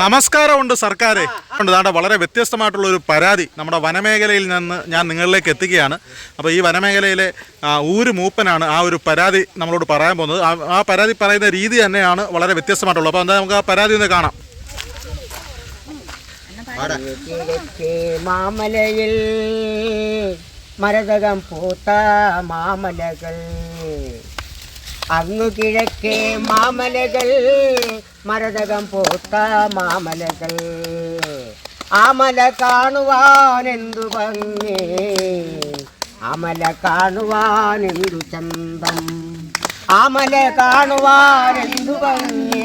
നമസ്കാരമുണ്ട് സർക്കാരെ. ഉണ്ട്. വളരെ വ്യത്യസ്തമായിട്ടുള്ള ഒരു പരാതി നമ്മുടെ വനമേഖലയിൽ നിന്ന് ഞാൻ നിങ്ങളിലേക്ക് എത്തിക്കുകയാണ്. അപ്പോൾ ഈ വനമേഖലയിലെ ഊര് മൂപ്പനാണ് ആ ഒരു പരാതി നമ്മളോട് പറയാൻ പോകുന്നത്. ആ പരാതി പറയുന്ന രീതി തന്നെയാണ് വളരെ വ്യത്യസ്തമായിട്ടുള്ളത്. അപ്പോൾ എന്താ നമുക്ക് ആ പരാതി ഒന്ന് കാണാം. മാമലയിൽ മരതകം പൂത്ത മാമലകൾ. അങ്ങു കിഴക്കേ മാമലകൾ മരതകം പോത്ത മാമലകൾ. അമല കാണുവാൻ എന്തു ഭംഗി? അമല കാണുവാൻ എന്തു ചന്തം? അമല കാണുവാൻ എന്തു ഭംഗി?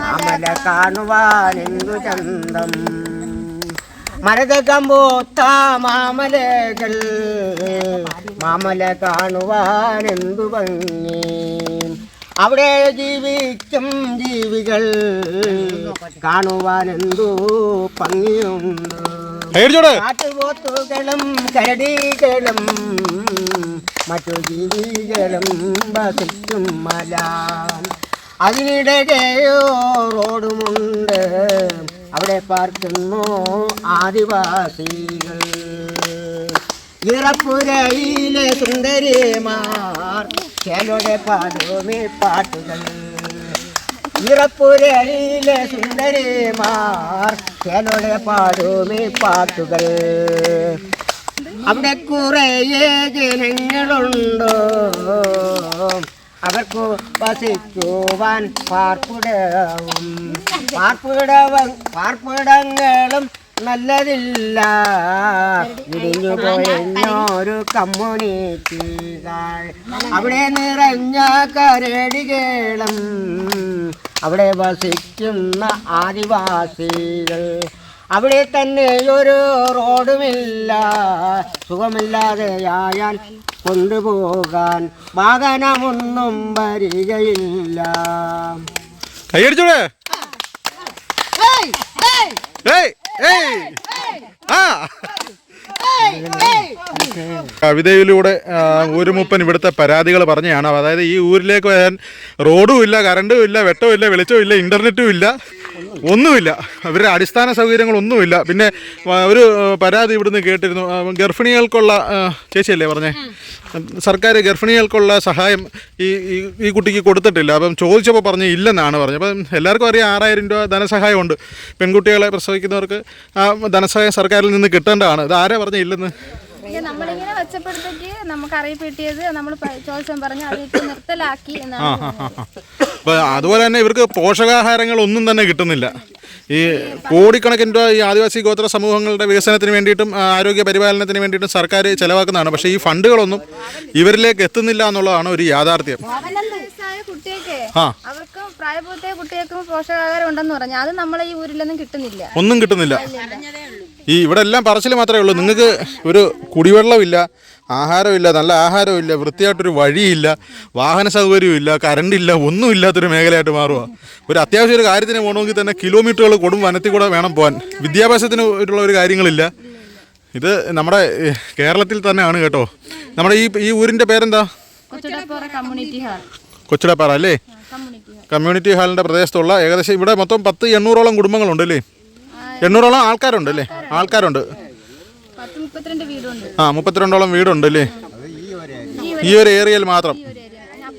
അമല കാണുവാൻ എന്തു ചന്തം? മരതകം പോത്ത മാമലകൾ മാമല കാണുവാൻ എന്തു ഭംഗി. അവിടെ ജീവിക്കും ജീവികൾ കാണുവാൻ എന്തു ഭംഗിയുണ്ട്. കാട്ടുപോത്തുകളും കരടികളും മറ്റു ജീവികളും വസിക്കും മല. അതിനിടയോ റോഡുമുണ്ട്. അവിടെ പാർക്കുന്നു ആദിവാസികൾ. ഇറപ്പുരയിലെ സുന്ദരിമാർ ചേലോടെ പാടുമേ പാട്ടുകൾ. ഇറപ്പുരയിലെ സുന്ദരിമാർ ചേലോടെ പാടുമേ പാട്ടുകൾ. അവിടെ കുറേ ജനങ്ങളുണ്ടോ? അവർക്ക് വസിക്കുവാൻ പാർപ്പിടവും പാർപ്പിടവും പാർപ്പിടങ്ങളും നല്ലതില്ല. ഇടിഞ്ഞു പോയൊരു കമ്മ്യൂണിറ്റികൾ അവിടെ നിറഞ്ഞ കരടികളും. അവിടെ വസിക്കുന്ന ആദിവാസികൾ. അവിടെ തന്നെ ഒരു റോഡുമില്ല. സുഖമില്ലാതെയായാൽ കൊണ്ടുപോകാൻ വാഹനമൊന്നും വരികയില്ല. ആ കവിതയിലൂടെ ആ, ഊരുമുപ്പൻ ഇവിടുത്തെ പരാതികൾ പറഞ്ഞാണ് അതായത് ഈ ഊരിലേക്ക് വരാൻ റോഡും ഇല്ല കറണ്ടും ഇല്ല വെട്ടവും ഇല്ല വെളിച്ചവും ഇല്ല ഇന്റർനെറ്റും ഇല്ല. ഒന്നുമില്ല. അവരുടെ അടിസ്ഥാന സൗകര്യങ്ങളൊന്നുമില്ല. പിന്നെ ഒരു പരാതി ഇവിടുന്ന് കേട്ടിരുന്നു. ഗർഭിണികൾക്കുള്ള ചേച്ചിയല്ലേ പറഞ്ഞേ? സർക്കാർ ഗർഭിണികൾക്കുള്ള സഹായം ഈ ഈ- കുട്ടിക്ക് കൊടുത്തിട്ടില്ല. അപ്പം ചോദിച്ചപ്പോൾ പറഞ്ഞ് ഇല്ലെന്നാണ് പറഞ്ഞത്. അപ്പം എല്ലാവർക്കും അറിയാം ആറായിരം രൂപ ധനസഹായമുണ്ട്. പെൺകുട്ടികളെ പ്രസവിക്കുന്നവർക്ക് ആ ധനസഹായം സർക്കാരിൽ നിന്ന് കിട്ടേണ്ടതാണ്. ഇത് ആരാ പറഞ്ഞ ഇല്ലെന്ന്? നമ്മളിങ്ങനെ വെച്ചപ്പോഴത്തേക്ക് നമുക്ക് അറിയിപ്പ് കിട്ടിയത് നമ്മൾ ചോദിച്ചാൽ പറഞ്ഞു അറിയിപ്പ് നിർത്തലാക്കി എന്നാണ് അപ്പോൾ അതുപോലെ തന്നെ ഇവർക്ക് പോഷകാഹാരങ്ങളൊന്നും തന്നെ കിട്ടുന്നില്ല. ഈ കോടിക്കണക്കിന് രൂപ ഈ ആദിവാസി ഗോത്ര സമൂഹങ്ങളുടെ വികസനത്തിന് വേണ്ടിയിട്ടും ആരോഗ്യ പരിപാലനത്തിന് വേണ്ടിയിട്ടും സർക്കാർ ചെലവാക്കുന്നതാണ്. പക്ഷേ ഈ ഫണ്ടുകളൊന്നും ഇവരിലേക്ക് എത്തുന്നില്ല എന്നുള്ളതാണ് ഒരു യാഥാർത്ഥ്യം. ആ. പ്രായപൂർത്തിയ കുട്ടികൾക്കും പോഷകാഹാരം ഉണ്ടെന്ന് അത് നമ്മളെ ഈ ഊരിലൊന്നും കിട്ടുന്നില്ല. ഒന്നും കിട്ടുന്നില്ല. ഈ ഇവിടെ എല്ലാം പറച്ചിൽ മാത്രമേ ഉള്ളൂ. നിങ്ങൾക്ക് ഒരു കുടിവെള്ളമില്ല. ആഹാരമില്ല നല്ല ആഹാരമില്ല വൃത്തിയായിട്ടൊരു വഴിയില്ല വാഹന സൗകര്യമില്ല കറണ്ടില്ല ഒന്നും ഇല്ലാത്തൊരു മേഖലയായിട്ട് മാറുക ഒരു അത്യാവശ്യം ഒരു കാര്യത്തിന് പോകണമെങ്കിൽ തന്നെ കിലോമീറ്ററുകൾ കൊടും വനത്തിൽ കൂടെ വേണം പോകാൻ. വിദ്യാഭ്യാസത്തിന് ഉള്ള ഒരു കാര്യങ്ങളില്ല. ഇത് നമ്മുടെ കേരളത്തിൽ തന്നെയാണ് കേട്ടോ. നമ്മുടെ ഈ ഈ ഊരിന്റെ പേരെന്താ? കൊച്ചുടപ്പുറ അല്ലേ? കമ്മ്യൂണിറ്റി ഹാളിന്റെ പ്രദേശത്തുള്ള ഏകദേശം ഇവിടെ മൊത്തം പത്ത് എണ്ണൂറോളം കുടുംബങ്ങളുണ്ട് അല്ലേ? എണ്ണൂറോളം ആൾക്കാരുണ്ട് അല്ലേ? ആൾക്കാരുണ്ട്. ആ മുപ്പത്തിരണ്ടോളം വീടുണ്ട് അല്ലേ? ഈ ഒരു ഏരിയയിൽ മാത്രം.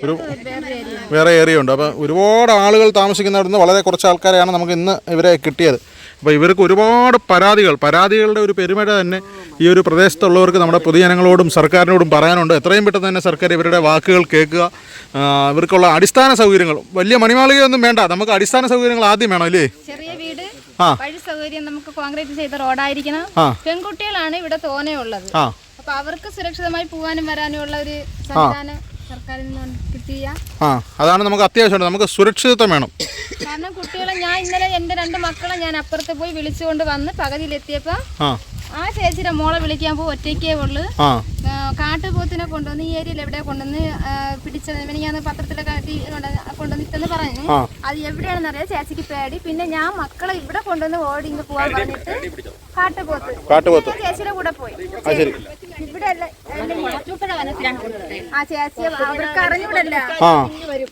ഒരു വേറെ ഏരിയ ഉണ്ട്. അപ്പോൾ ഒരുപാട് ആളുകൾ താമസിക്കുന്നിടത്ത് വളരെ കുറച്ച് ആൾക്കാരെയാണ് നമുക്ക് ഇന്ന് ഇവരെ കിട്ടിയത്. അപ്പോൾ ഇവർക്ക് ഒരുപാട് പരാതികൾ പരാതികളുടെ ഒരു പെരുമഴ തന്നെ ഈ ഒരു പ്രദേശത്തുള്ളവർക്ക് നമ്മുടെ പൊതുജനങ്ങളോടും സർക്കാരിനോടും പറയാനുണ്ട്. എത്രയും പെട്ടെന്ന് തന്നെ സർക്കാർ ഇവരുടെ വാക്കുകൾ കേൾക്കുക. ഇവർക്കുള്ള അടിസ്ഥാന സൗകര്യങ്ങൾ. വലിയ മണിമാളികയൊന്നും വേണ്ട. നമുക്ക് അടിസ്ഥാന സൗകര്യങ്ങൾ ആദ്യം വേണം അല്ലേ. വഴി സൗകര്യം നമുക്ക് കോൺക്രീറ്റ് ചെയ്ത റോഡായിരിക്കണം. പെൺകുട്ടികളാണ് ഇവിടെ തോനെയുള്ളത്. അപ്പൊ അവർക്ക് സുരക്ഷിതമായി പോകാനും വരാനും ഉള്ള ഒരു സംവിധാനം അതാണ് നമുക്ക് അത്യാവശ്യം നമുക്ക് സുരക്ഷിതത്വം വേണം. കാരണം കുട്ടികളെ ഞാൻ ഇന്നലെ എന്റെ രണ്ട് മക്കളെ ഞാൻ അപ്പുറത്ത് പോയി വിളിച്ചുകൊണ്ട് വന്ന് പകുതിയിലെത്തിയപ്പോൾ ആ ചേച്ചിയുടെ മോളെ വിളിക്കാൻ പോ ഒറ്റയ്ക്കേ ഉള്ളു. കാട്ടുപോത്തിനെ കൊണ്ടുവന്ന് ഈ ഏരിയയിൽ എവിടെ കൊണ്ടുവന്ന് പിടിച്ചത്? പിടിച്ചത് ഞാൻ പത്രത്തിലൊക്കെ ടി- കൊണ്ടുവന്ന് കൊണ്ടുവന്ന് ഇട്ടെന്ന് പറഞ്ഞു. അത് എവിടെയാണെന്ന് അറിയാം. ചേച്ചിക്ക് പേടി. പിന്നെ ഞാൻ മക്കളെ ഇവിടെ കൊണ്ടുവന്ന് ഓടി ഇങ്ങ് പോവാൻ പറഞ്ഞിട്ട് കാട്ടുപോത്ത്. കാട്ടുപോത്ത്. ചേച്ചിയുടെ കൂടെ പോയി. ഇവിടെ ആ ചേച്ചി അവർക്ക് അറിഞ്ഞൂടല്ല.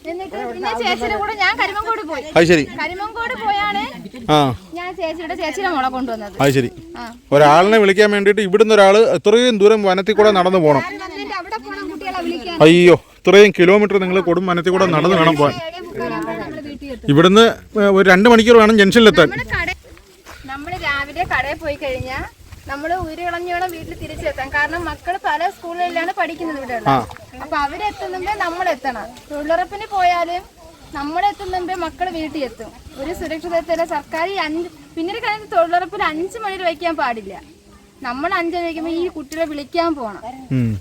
എന്നിട്ട് പിന്നെ ചേച്ചിയുടെ കൂടെ ഞാൻ കരിമങ്കോട് പോയി. കരിമങ്കോട് പോയാണ്. ഞാൻ ചേച്ചിയുടെ ചേച്ചിയുടെ മോളെ കൊണ്ടുവന്നത്. അത് ശരി. ഒരാളിനെ വിളിക്കാൻ വേണ്ടിയിട്ട് ഇവിടുന്ന് ഒരാൾ ഇത്രയും ദൂരം വനത്തിൽ കൂടെ നടന്നു പോകണം അവിടെ പോണം കുട്ടികളെ വിളിക്കാൻ? അയ്യോ ഇത്രയും കിലോമീറ്റർ നിങ്ങൾ കൊടും വനത്തിൽ കൂടെ നടന്ന് വേണം പോകാൻ. ഇവിടുന്ന് ഒരു രണ്ട് മണിക്കൂർ വേണം ജംഗ്ഷനിലെത്താൻ. നമ്മൾ രാവിലെ കടയിൽ പോയി കഴിഞ്ഞാൽ നമ്മൾ ഉരുളഞ്ഞോളം വീട്ടിൽ തിരിച്ചെത്താം. കാരണം മക്കൾ പല സ്കൂളുകളിലാണ് പഠിക്കുന്നത് ഇവിടെ അപ്പൊ അപ്പൊ നമ്മൾ എത്തണം തൊഴിലുറപ്പിന് പോയാലും നമ്മളെത്തുന്നുമ്പേ മക്കൾ വീട്ടിൽ എത്തും. ഒരു സുരക്ഷിതത്വം സർക്കാർ ഈ അഞ്ച് പിന്നീട് കഴിഞ്ഞ തൊഴിലുറപ്പിൽ അഞ്ച് മണിയിൽ വയ്ക്കാൻ പാടില്ല. നമ്മൾ അഞ്ച് വയ്ക്കുമ്പോൾ ഈ കുട്ടികളെ വിളിക്കാൻ പോകണം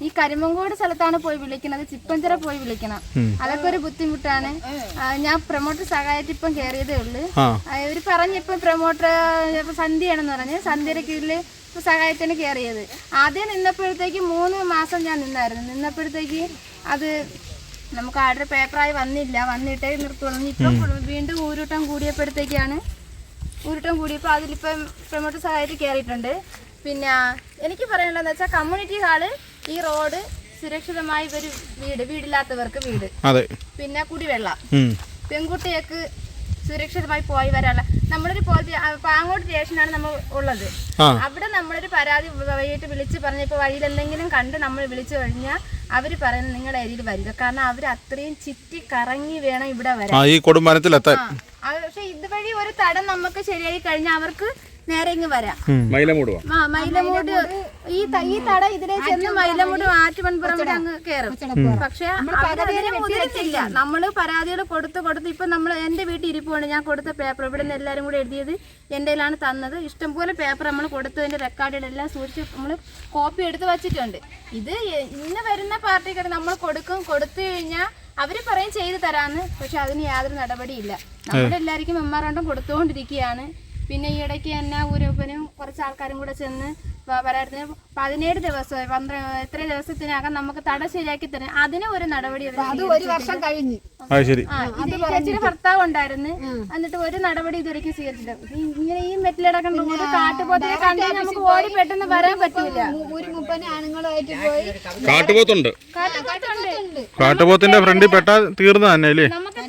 ഈ കരിമങ്കോട് സ്ഥലത്താണ് പോയി വിളിക്കുന്നത് ചിപ്പഞ്ചിറ പോയി വിളിക്കണം. അതൊക്കെ ഒരു ബുദ്ധിമുട്ടാണ്. ഞാൻ പ്രൊമോട്ടർ സഹായത്തിൽ ഇപ്പം കയറിയതേ ഉള്ളൂ. ആ. ആ, ഇവർ പറഞ്ഞ് ഇപ്പം പ്രൊമോട്ടർ സന്ധ്യയാണെന്ന് പറഞ്ഞ് സന്ധ്യയുടെ കീഴിൽ സഹായത്തിന് കയറിയത് ആദ്യം നിന്നപ്പോഴത്തേക്ക് മൂന്ന് മാസം ഞാൻ നിന്നായിരുന്നു. നിന്നപ്പോഴത്തേക്ക് അത് നമുക്ക് ആരുടെ പേപ്പറായി വന്നില്ല. വന്നിട്ടേ നിർത്തുള്ളൂ. ഇപ്പം വീണ്ടും ഊരുട്ടം കൂടിയപ്പോഴത്തേക്കാണ്. ഊരുട്ടം കൂടിയപ്പോൾ അതിലിപ്പം പ്രൊമോട്ടർ സഹായത്തിൽ കയറിയിട്ടുണ്ട് പിന്നെ എനിക്ക് പറയാനുള്ളതെന്ന് വെച്ചാൽ കമ്മ്യൂണിറ്റി ഹാൾ ഈ റോഡ് സുരക്ഷിതമായി ഒരു വീട് വീടില്ലാത്തവർക്ക് വീട്. പിന്നെ കുടിവെള്ളം. പെൺകുട്ടികൾക്ക് സുരക്ഷിതമായി പോയി വരാനുള്ള. നമ്മളൊരു പാങ്ങോട്ട് പാങ്ങോട് സ്റ്റേഷനാണ് നമ്മൾ ഉള്ളത്. അവിടെ നമ്മളൊരു പരാതി വൈകിട്ട് വിളിച്ച് പറഞ്ഞ ഇപ്പോൾ വഴിയിൽ എന്തെങ്കിലും കണ്ട് നമ്മൾ വിളിച്ചു കഴിഞ്ഞാൽ അവർ പറയുന്നത് നിങ്ങളുടെ ഏരിയയിൽ വരിക കാരണം അവർ അത്രയും ചിറ്റി കറങ്ങി വേണം ഇവിടെ വരാൻ. ഈ കൊടും വനത്തിലെത്താൻ ആ പക്ഷെ ഇതുവഴി ഒരു തടം നമുക്ക് ശരിയായി കഴിഞ്ഞാൽ അവർക്ക് നേരെ ഇങ്ങ് വരാം മൈലമൂടുവാ ആ മൈലമൂട് ഈ ത- ഈ തട ഇതിലെ ചെന്ന് മൈലമൂട് ആറ്റുമൺപുറം വരെ അങ്ങ് കയറും പക്ഷെ അവരതിനെ മുതിരത്തില്ല നമ്മൾ പരാതികൾ കൊടുത്ത് കൊടുത്ത് ഇപ്പൊ നമ്മൾ എന്റെ വീട്ടിൽ ഇരിപ്പുണ്ട് ഞാൻ കൊടുത്ത പേപ്പർ ഇവിടെ നിന്ന് എല്ലാരും കൂടെ എഴുതിയത് എന്റെ കയ്യിലാണ് തന്നത് ഇഷ്ടംപോലെ പേപ്പർ നമ്മൾ കൊടുത്തതിന്റെ റെക്കോർഡുകളെല്ലാം സൂക്ഷിച്ച് നമ്മൾ കോപ്പി എടുത്ത് വച്ചിട്ടുണ്ട്. ഇത് എ- ഇന്ന് വരുന്ന പാർട്ടിക്ക് നമ്മൾ കൊടുക്കും. കൊടുത്തു കഴിഞ്ഞാൽ അവർ പറയും ചെയ്തു തരാന്ന്. പക്ഷെ അതിന് യാതൊരു നടപടിയില്ല നമ്മളെല്ലാവർക്കും മെമ്മറാണ്ടം കൊടുത്തുകൊണ്ടിരിക്കുകയാണ്. പിന്നെ ഈ ഇടയ്ക്ക് തന്നെ ഊരപ്പനും കുറച്ച് ആൾക്കാരും കൂടെ ചെന്ന് വരായിരുന്നു. പതിനേഴ് ദിവസം പന്ത്രണ്ട് എത്ര ദിവസത്തിനകം നമുക്ക് തട ശരിയാക്കി തരാം അതിന് ഒരു നടപടി അത് ഒരു വർഷം കഴിഞ്ഞു. ചേച്ചിയുടെ ഭർത്താവ് ഉണ്ടായിരുന്നു. എന്നിട്ട് ഒരു നടപടി ഇതുവരെയ്ക്കും സ്വീകരിച്ചില്ല. ഇങ്ങനെ ഈ മെറ്റിലടക്കം ഒരു കാട്ടുപോത്തിനെ കണ്ടു നമുക്ക് ഓടി പെട്ടെന്ന് വരാൻ പറ്റില്ല കാട്ടുപോത്തുണ്ട്. കാട്ടുപോത്തിന്റെ ഫ്രണ്ടിൽ പെട്ടാ തീർന്നു തന്നെ അല്ലേ? നമുക്ക്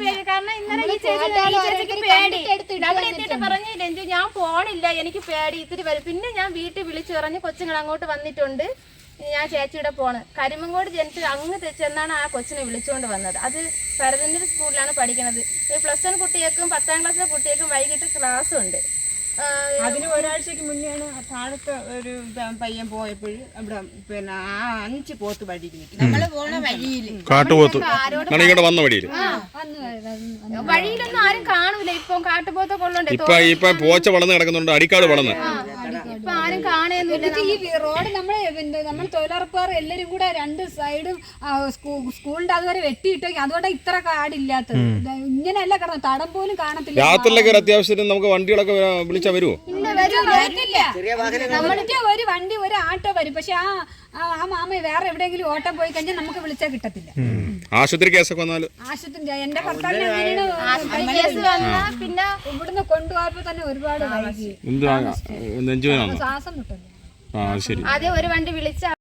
പേടി കാരണം ഇന്നലെ ഈ ചേച്ചി ഈ ചേച്ചിക്ക് പേടി. അവിടെ എത്തിയിട്ട് പറഞ്ഞു ഞാൻ പോണില്ല എനിക്ക് പേടി ഇത്തിരി വരും പിന്നെ ഞാൻ വീട്ടിൽ വിളിച്ചു പറഞ്ഞ് കൊച്ചുങ്ങൾ അങ്ങോട്ട് വന്നിട്ടുണ്ട്. ഞാൻ ചേച്ചിയുടെ പോണ്. കരിമങ്കോട് ജനിച്ച് അങ്ങ് തെച്ചെന്നാണ് ആ കൊച്ചിനെ വിളിച്ചുകൊണ്ട് വന്നത്. അത് പരതന്റെ സ്കൂളിലാണ് പഠിക്കുന്നത് പ്ലസ് വൺ കുട്ടികൾക്കും പത്താം ക്ലാസ്സിലെ കുട്ടികൾക്കും വൈകിട്ട് ക്ലാസ് ഉണ്ട് അതിന് ഒരാഴ്ചക്ക് മുന്നെയാണ് താഴത്തെ ഒരു പയ്യൻ പോയപ്പോൾ ഇവിടെ പിന്നെ ആ അഞ്ച് പോത്ത് വഴി നമ്മൾ പോണ വഴിയിൽ കാട്ടുപോത്ത് ഇങ്ങോട്ട് വന്ന വഴിയിൽ വഴിയിലൊന്നും ആരും കാണൂല. ഇപ്പൊ കാട്ടുപോത്ത കൊള്ളണ്ടേ? ഇപ്പൊ ഇപ്പൊ പോച്ച വളർന്ന് കിടക്കുന്നുണ്ട്. അടിക്കാട് വളർന്ന്. ഇപ്പൊ ആരും കാണുന്നില്ല ഈ റോഡ് നമ്മളെ നമ്മൾ തൊഴിലുറപ്പുകാർ എല്ലാരും കൂടെ രണ്ട് സൈഡും സ്കൂളിന്റെ അതുവരെ വെട്ടിയിട്ടേക്ക് അതുകൊണ്ട് ഇത്ര കാടില്ലാത്തത്. ഇങ്ങനെയല്ല കിടന്നു. തടം പോലും കാണത്തില്ല. രാത്രിയിലൊക്കെ അത്യാവശ്യത്തിന് നമുക്ക് വണ്ടികളൊക്കെ വരാ- വിളിച്ചാ വരുമോ വരത്തില്ല നമ്മൾക്ക് ഒരു വണ്ടി ഒരു ആട്ടോ വരും. പക്ഷെ ആ ആ ആ മാമ വേറെ എവിടെയെങ്കിലും ഓട്ടം പോയി കഴിഞ്ഞാൽ നമുക്ക് വിളിച്ചാൽ കിട്ടത്തില്ല. ആശുപത്രി കേസൊക്കെ വന്നാലും? ആശുപത്രി എന്റെ ഭർത്താവിന് അങ്ങനെയാണ് കേസ് വന്നാ പിന്നെ ഇവിടുന്ന് കൊണ്ടുപോയപ്പോ തന്നെ ഒരുപാട് വൈകി. എന്ത് നെഞ്ചുവേനാണോ ശ്വാസം മുട്ടല്ലോ? ആ അത് ശരി. ആദ്യം ഒരു വണ്ടി വിളിച്ച്